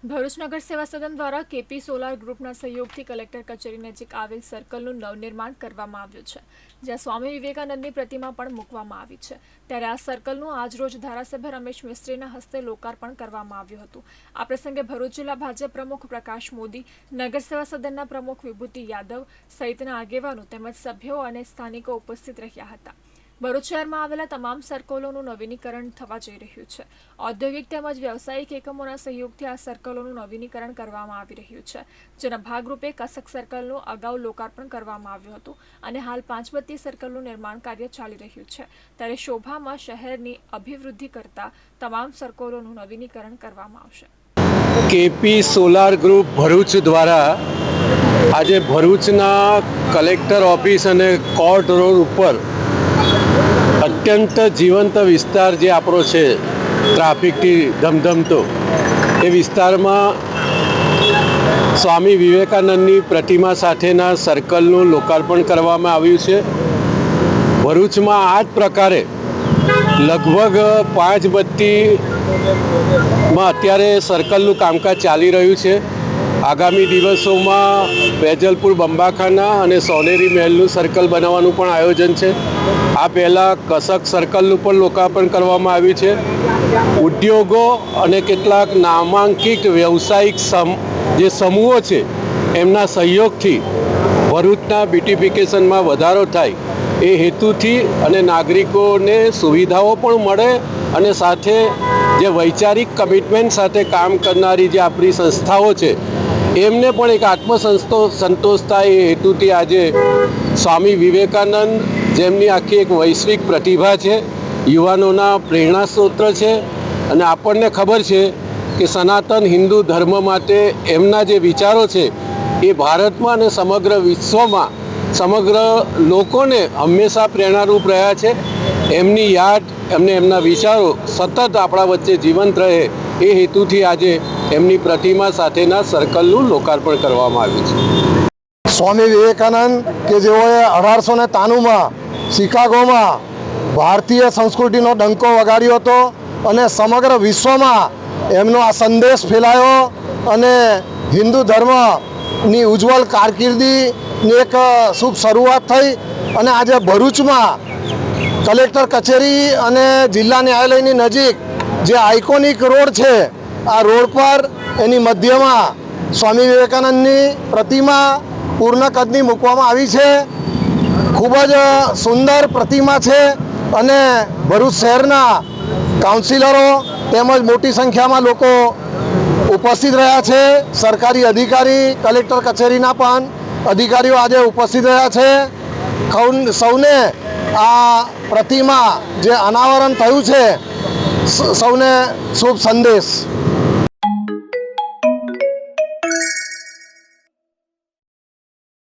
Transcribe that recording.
ભરૂચ નગર સેવા સદન દ્વારા કેપી સોલાર ગ્રુપના સહયોગથી કલેક્ટર કચેરી નજીક આવેલ સર્કલનું નવનિર્માણ કરવામાં આવ્યું છે, જ્યાં સ્વામી વિવેકાનંદની પ્રતિમા પણ મૂકવામાં આવી છે. ત્યારે આ સર્કલનું આજરોજ ધારાસભ્ય રમેશ મિસ્ત્રીના હસ્તે લોકાર્પણ કરવામાં આવ્યું હતું. આ પ્રસંગે ભરૂચ જિલ્લા ભાજપ પ્રમુખ પ્રકાશ મોદી નગર સેવા સદનના પ્રમુખ વિભૂતિ યાદવ સહિતના આગેવાનો તેમજ સભ્યો અને સ્થાનિકો ઉપસ્થિત રહ્યા હતા. ભરૂચ શહેરમાં આવેલા તમામ સર્કલોનું નવીનીકરણ થવા જઈ રહ્યું છે. ઔદ્યોગિક તેમજ વ્યવસાયિક એકમોના સહયોગથી આ સર્કલોનું નવીનીકરણ કરવામાં આવી રહ્યું છે. જેના ભાગરૂપે કસક સર્કલનું અગાઉ લોકાર્પણ કરવામાં આવ્યું હતું અને હાલ પાંચબત્તી સર્કલનું નિર્માણ કાર્ય ચાલી રહ્યું છે. ત્યારે શોભામાં શહેરની અભિવૃદ્ધિ કરતા તમામ સર્કલોનું નવીનીકરણ કરવામાં આવશે. કેપી સોલાર ગ્રુપ ભરૂચ દ્વારા આજે ભરૂચના કલેક્ટર ઓફિસ અને કોર્ટ રોડ ઉપર અત્યંત જીવંત વિસ્તાર જે આપણો છે, ટ્રાફિકથી ધમધમતો, એ વિસ્તારમાં સ્વામી વિવેકાનંદની પ્રતિમા સાથેના સર્કલનું લોકાર્પણ કરવામાં આવ્યું છે. ભરૂચમાં આ જ પ્રકારે લગભગ પાંચ બત્તીમાં અત્યારે સર્કલનું કામકાજ ચાલી રહ્યું છે. આગામી દિવસોમાં વેજલપુર બંબાખાના અને સોનેરી મહેલનું સર્કલ બનાવવાનું પણ આયોજન છે. આ પહેલાં કસક સર્કલનું પણ લોકાર્પણ કરવામાં આવ્યું છે. ઉદ્યોગો અને કેટલાક નામાંકિત વ્યવસાયિક સમ, જે સમૂહો છે, એમના સહયોગથી ભરૂચના બ્યુટિફિકેશનમાં વધારો થાય. એ હેતુથી અને નાગરિકોને સુવિધાઓ પણ મળે અને સાથે જે વૈચારિક કમિટમેન્ટ સાથે કામ કરનારી જે આપણી સંસ્થાઓ છે એમને પણ એક આત્મસંતો સંતોષ થાય એ હેતુથી આજે સ્વામી વિવેકાનંદ જેમની આખી એક વૈશ્વિક પ્રતિભા છે, યુવાનોના પ્રેરણા સ્ત્રોત છે અને આપણને ખબર છે કે સનાતન હિન્દુ ધર્મ માટે એમના જે વિચારો છે એ ભારતમાં અને સમગ્ર વિશ્વમાં, સમગ્ર લોકોને હંમેશા પ્રેરણારૂપ રહ્યા છે. એમની યાદ, એમને એમના વિચારો સતત આપણા વચ્ચે જીવંત રહે એ હેતુથી આજે એમની પ્રતિમા સાથેના સર્કલનું લોકાર્પણ કરવામાં આવ્યું છે. સ્વામી વિવેકાનંદ કે જેઓએ અઢારસો ને તાનુંમાં શિકાગોમાં ભારતીય સંસ્કૃતિનો ડંકો વગાડ્યો હતો અને સમગ્ર વિશ્વમાં એમનો આ સંદેશ ફેલાયો અને હિન્દુ ધર્મની ઉજ્જવળ કારકિર્દીની એક શુભ શરૂઆત થઈ અને આજે ભરૂચમાં કલેક્ટર કચેરી અને જિલ્લા ન્યાયાલયની નજીક જે આઇકોનિક રોડ છે, આ રોડ પર એની મધ્યમાં સ્વામી વિવેકાનંદની પ્રતિમા પૂર્ણ કદની મૂકવામાં આવી છે. ખૂબ જ સુંદર પ્રતિમા છે અને ભરૂચ શહેરના કાઉન્સિલરો તેમજ મોટી સંખ્યામાં લોકો ઉપસ્થિત રહ્યા છે. સરકારી અધિકારી, કલેક્ટર કચેરીના પણ અધિકારીઓ આજે ઉપસ્થિત રહ્યા છે. સૌને આ પ્રતિમા જે અનાવરણ થયું છે સૌને શુભ સંદેશ